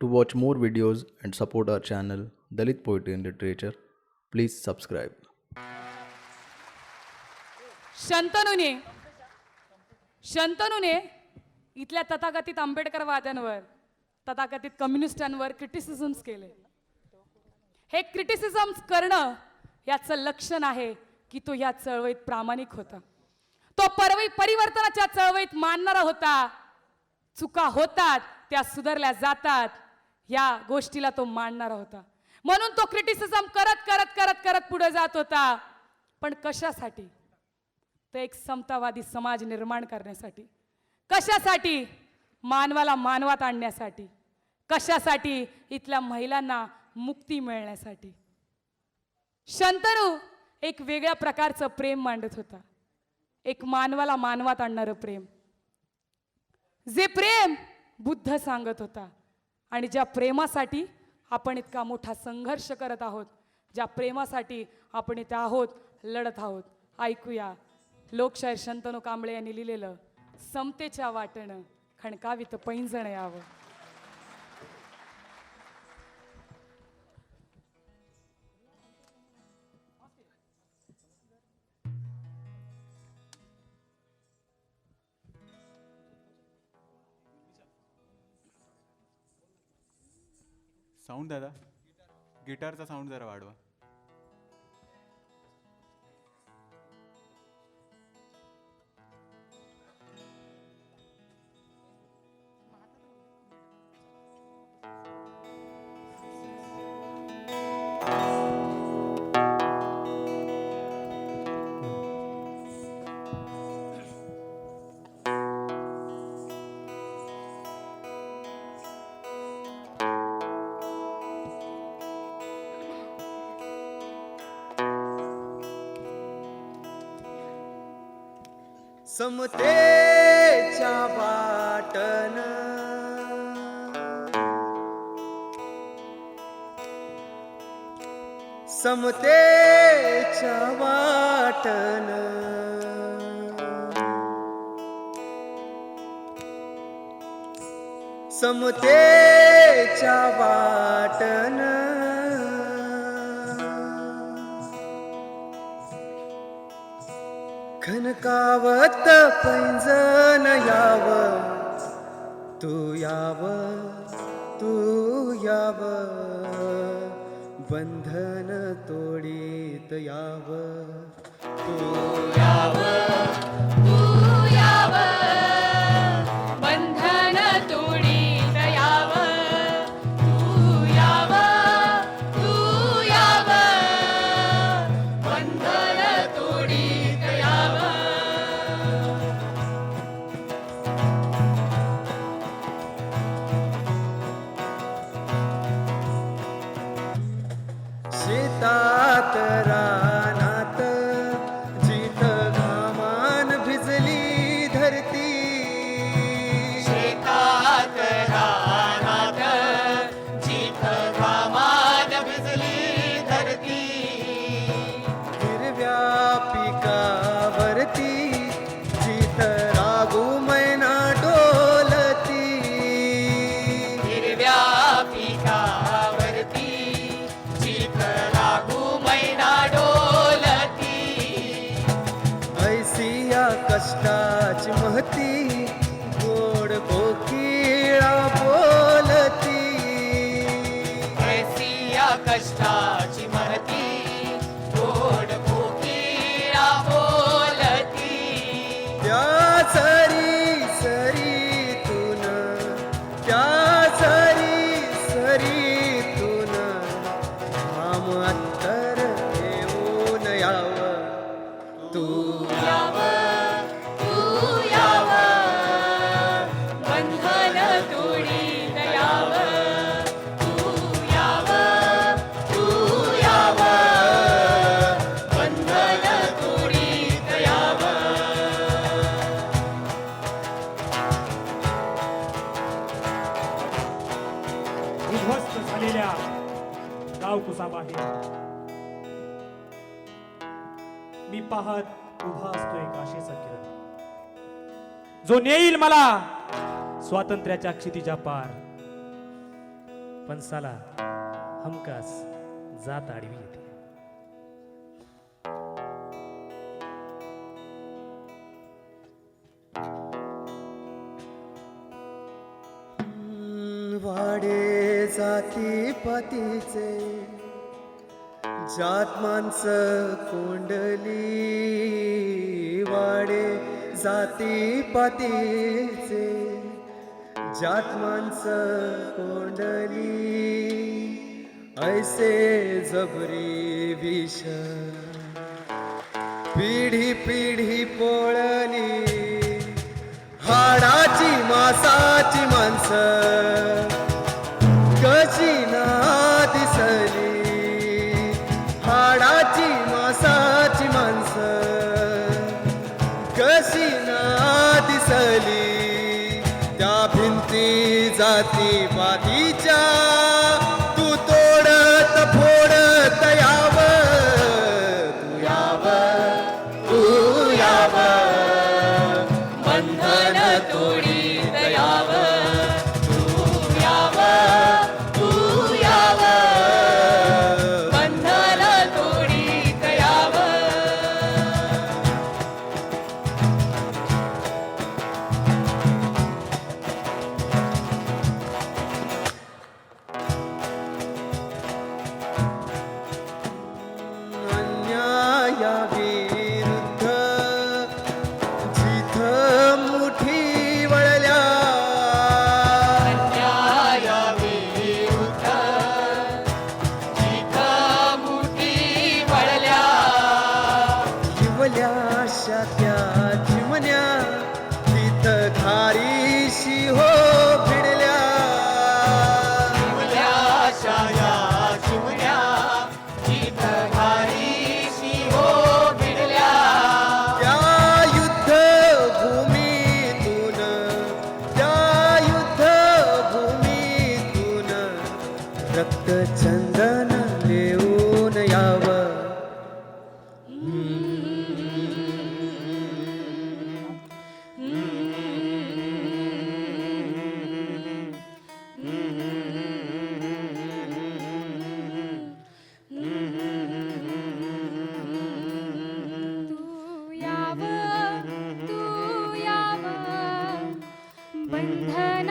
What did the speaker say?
To watch more videos and support our channel, Dalit Poetry and Literature, please subscribe. शंतनूने शंतनूने इथल्या तथाकथित आंबेडकरवाद्यांवर तथाकथित कम्युनिस्टांवर क्रिटिसिझम्स केले. हे क्रिटिसिझम्स करणं याचं लक्षण आहे की तो या चळवळीत प्रामाणिक होता. तो परवी परिवर्तनाच्या चळवळीत मानणारा होता. चुका होतात त्या सुधारल्या जातात. या गोष्टीला तो मांडणारा होता. म्हणून तो क्रिटिसिझम करत करत करत करत पुढे जात होता. पण कशासाठी? तर एक समतावादी समाज निर्माण करण्यासाठी. कशासाठी? मानवाला मानवात आणण्यासाठी. कशासाठी? इथल्या महिलांना मुक्ती मिळण्यासाठी. शंतनू एक वेगळ्या प्रकारचं प्रेम मांडत होता. एक मानवाला मानवात आणणारं प्रेम. जे प्रेम बुद्ध सांगत होता. आणि ज्या प्रेमासाठी आपण इतका मोठा संघर्ष करत आहोत ज्या प्रेमासाठी आपण इथे आहोत लढत आहोत. ऐकूया. लोकशाहीर शंतनू कांबळे यांनी लिहिलेलं समतेच्या वाटणं खणकावित पैंजण यावं. साऊंड दादा? गिटारचा साऊंड जरा वाढवा. समतेच्या वाटन समतेच्या वाटन समतेच्या वाटन खनकावत पैंजन याव. तू याव तू याव. बंधन तोडीत याव. तू याव. last time. मी पाहत उभा असतो एक आशेचा किरण. जो नेईल मला स्वातंत्र्याच्या क्षितिजा पार. पण साला हमकास जात आडवी येते. वाडे जाती पतीचे जात मानस कोंडली वाडे जाती पातीचे. जात जात्मांचं कोंडली ऐसे जबरी विष. पिढी पिढी पोळली हाडाची मासाची माणसं. भिंती जाती पातीच्या ಬಂಧನ